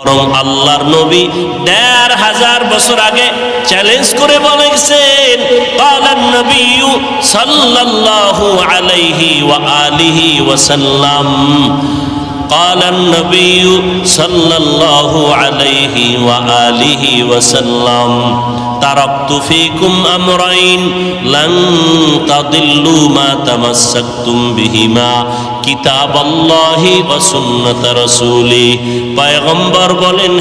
বরং আল্লাহর নবী দেড় হাজার বছর আগে চ্যালেঞ্জ করে বলেছেন কালান নবী সাল্লাল্লাহু আলাইহি ওয়া আলিহি ওয়াসাল্লাম قال النبي صلى الله عليه وآله وسلم তাদিল্লু মা বলেন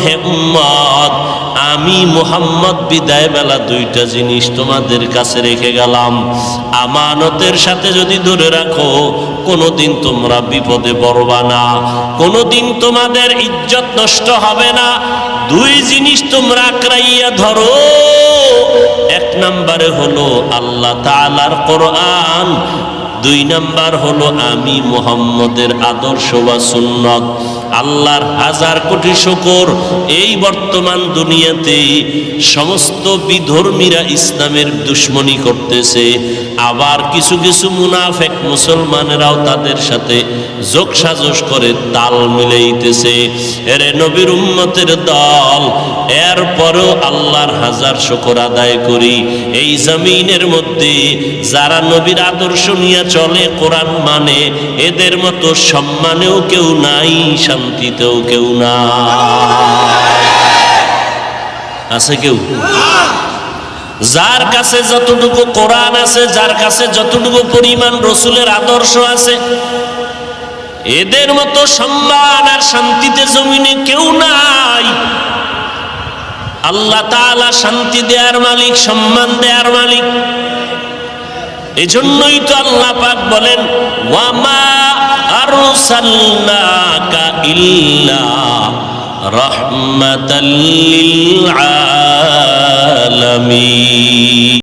আমি মোহাম্মদ বিদায় বেলা দুইটা জিনিস তোমাদের কাছে রেখে গেলাম। আমানতের সাথে যদি ধরে রাখো, কোনোদিন তোমরা বিপদে পড়বা না। কোনোদিন তোমাদের ইজ্জত নষ্ট হবে না। দুই জিনিস তোমরা ক্রাইয়া ধরো। নম্বরে হলো আল্লাহ তালার কোরআন, দুই নাম্বার হলো আমি মোহাম্মদের আদর্শ বা সুন্নত, আল্লাহর হাজার কোটি শকর। এই বর্তমান দুনিয়াতে সমস্ত বিধর্মীরা ইসলামের দুশ্মনী করতেছে। আবার কিছু কিছু মুনাফেক মুসলমানেরাও তাদের সাথে যোগ সাজস করে তাল মিলাইতেছে। এরে নবীর উম্মতের দল, এরপরেও আল্লাহর হাজার শকর আদায় করি। এই জমিনের মধ্যে যারা নবীর আদর্শ নিয়ে চলে, কোরআন মানে এদের মতো সম্মানেও কেউ নাই, শান্তিতেও কেউ না আছে কেউ? যার কাছে যতটুকু কোরআন আছে, যার কাছে যতটুকু পরিমাণ রসুলের আদর্শ আছে, এদের মতো সম্মান আর শান্তিতে জমিনে কেউ নাই। আল্লাহ তাআলা শান্তি দেওয়ার মালিক, সম্মান দেওয়ার মালিক। এজন্যই তো আল্লাহ পাক বলেন, ওয়ামা আরসালনাকা آمين